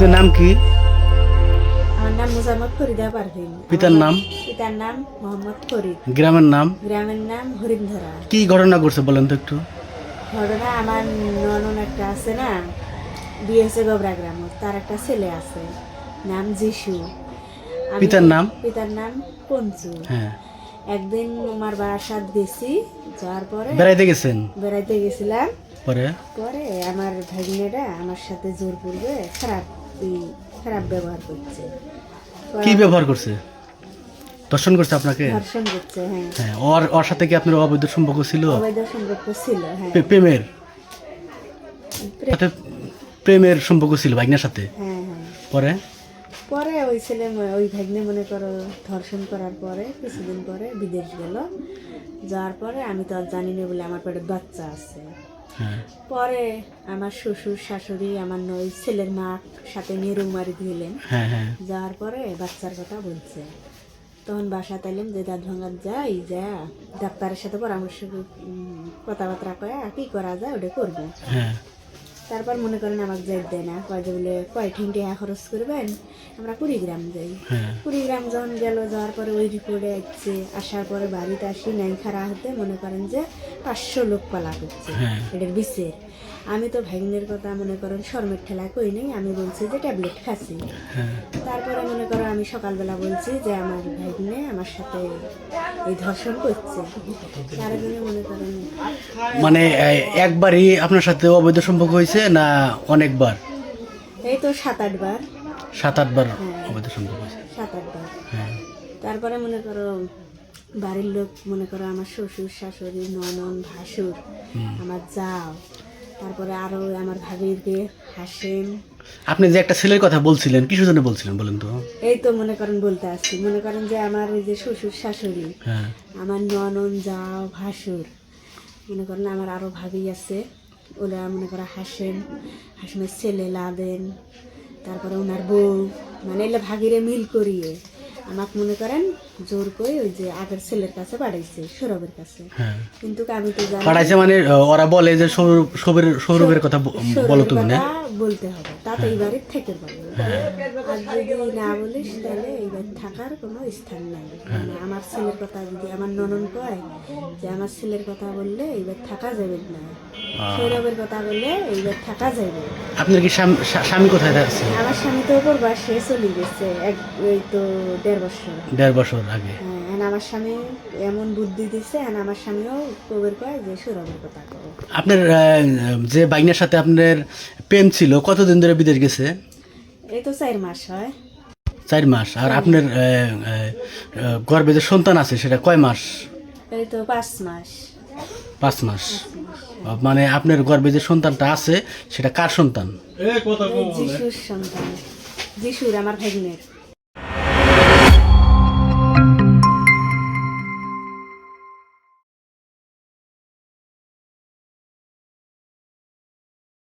আপনার নাম কি? আমার নাম মুজাম্মদ ফরিদা পারভিন পিতার নাম? পিতার নাম মোহাম্মদ ফরিদ। গ্রামের নাম? গ্রামের নাম হরিণধরা। কি ঘটনা করছে বলেন তো একটু? ঘটনা আমার ননন একটা আছে না বিএসএ গোবরা গ্রাম তার একটা ছেলে আছে নাম যিশু। পিতার নাম? পিতার নাম পঞ্চু। হ্যাঁ। একদিন আমার বাসাত গেছি যাওয়ার পরে বেড়াইতে গেছেন? বেড়াইতে গেছিলাম। পরে? পরে আমার ভাগ্নেরা আমার সাথে জোর পূর্বে খারাপ খারাপ ব্যবহার করছে। কি ব্যবহার করছে? দর্শন করছে আপনাকে? ধর্ষণ করছে হ্যাঁ। হ্যাঁ ওর ওর সাথে কি আপনার অবৈধ সম্পর্ক ছিল? অবৈধ সম্পর্ক ছিল হ্যাঁ। প্রেমের? প্রেমের সম্পর্ক ছিল ভাগ্নের সাথে? হ্যাঁ হ্যাঁ। পরে? পরে ওই ছেলে ওই ভাগ্নে মনে করো ধর্ষণ করার পরে কিছুদিন পরে বিদেশ গেল। যাওয়ার পরে আমি তো আর জানি না বলে আমার পেটে বাচ্চা আছে। পরে আমার শ্বশুর শাশুড়ি আমার নই ছেলের মা সাথে নিয়ে রুমারি দিলেন। হ্যাঁ হ্যাঁ। যাওয়ার পরে বাচ্চার কথা বলছে। তখন বাসা তাইলাম যে দাঁত ভাঙার যাই যা। ডাক্তারের সাথে পরামর্শ কথাবার্তা কয়ে কি করা যায় ওটা করব। হ্যাঁ। তারপর মনে করেন আমাকে যাই দেয় না। কয় যে বলে কয় ঠিন টাকা খরচ করবেন? আমরা কুড়িগ্রাম যাই। হ্যাঁ। কুড়িগ্রাম যখন গেল যাওয়ার পরে ওই রিপোর্টে আসছে আসার পরে বাড়িতে আসি নাই খারাপ হতে মনে করেন যে পাঁচশো লোক পালা করছে। হ্যাঁ। এটার বিষের আমি তো ভাগ্নের কথা মনে করেন শর্মের ঠেলা কই নেই। আমি বলছি যে ট্যাবলেট খাচ্ছি। হ্যাঁ। তারপরে মনে করো আমি সকালবেলা বলছি যে আমার ভাগ্নে আমার সাথে এই ধর্ষণ করছে। তার জন্য মনে করেন মানে একবারই আপনার সাথে অবৈধ সম্পর্ক হয়েছে? না অনেকবার? এই তো সাত আটবার সাত আটবার অবৈধ সম্পর্ক হয়েছে। সাত আটবার হ্যাঁ। তারপরে মনে করো বাড়ির লোক মনে করো আমার শ্বশুর শাশুড়ি ননন ভাসুর আমার যাও তারপরে আরও আমার ভাবির বিয়ে হাসেম। আপনি যে একটা ছেলের কথা বলছিলেন কিসের জন্য বলছিলেন বলেন তো? এই তো মনে করেন বলতে আসছি। মনে করেন যে আমার ওই যে শ্বশুর শাশুড়ি হ্যাঁ। আমার ননন যাও ভাসুর মনে করেন আমার আরও ভাবি আছে। ওরা মনে করো হাসেন হাসেমের ছেলে লাদেন, তারপরে ওনার বউ মানে এলে ভাগিরে মিল করিয়ে। আমাকে মনে করেন জোর করে ওই যে আগের ছেলের কাছে পাঠাইছে সৌরভের কাছে। হ্যাঁ। কিন্তু আমি তো জানি পাঠাইছে মানে ওরা বলে যে সৌর- সৌরভের সৌরভের কথা বলো তুমি না? বলতে হবে তাতে এই বাড়ির থেকে পারবে আর যদি না বলিস তাহলে এই বাড়ি থাকার কোনো স্থান নাই। মানে আমার ছেলের কথা যদি আমার ননন কয় যে আমার ছেলের কথা বললে এইবার থাকা যাবে না। সৌরভের কথা বললে এইবার থাকা যাবে। আপনার কি স্বামী কোথায় আছে? আমার স্বামী তো ওপর বাসে চলে গেছে এক এই তো দেড় বছর। দেড় বছর। আগে হ্যাঁ আমার স্বামী এমন বুদ্ধি দিছে আর আমার স্বামীও কবের কয় যে সৌরভের কথা আপনার যে বাইনের সাথে আপনার প্রেম ছিল কতদিন ধরে বিদেশ গেছে? এই তো চার মাস হয়। চার মাস। আর আপনার আহ, আহ, গর্ভে যে সন্তান আছে সেটা কয় মাস? এই তো পাঁচ মাস। পাঁচ মাস। মানে আপনার গর্ভে যে সন্তানটা আছে সেটা কার সন্তান? যিশুর সন্তান। যিশুর আমার ভাগ্নের।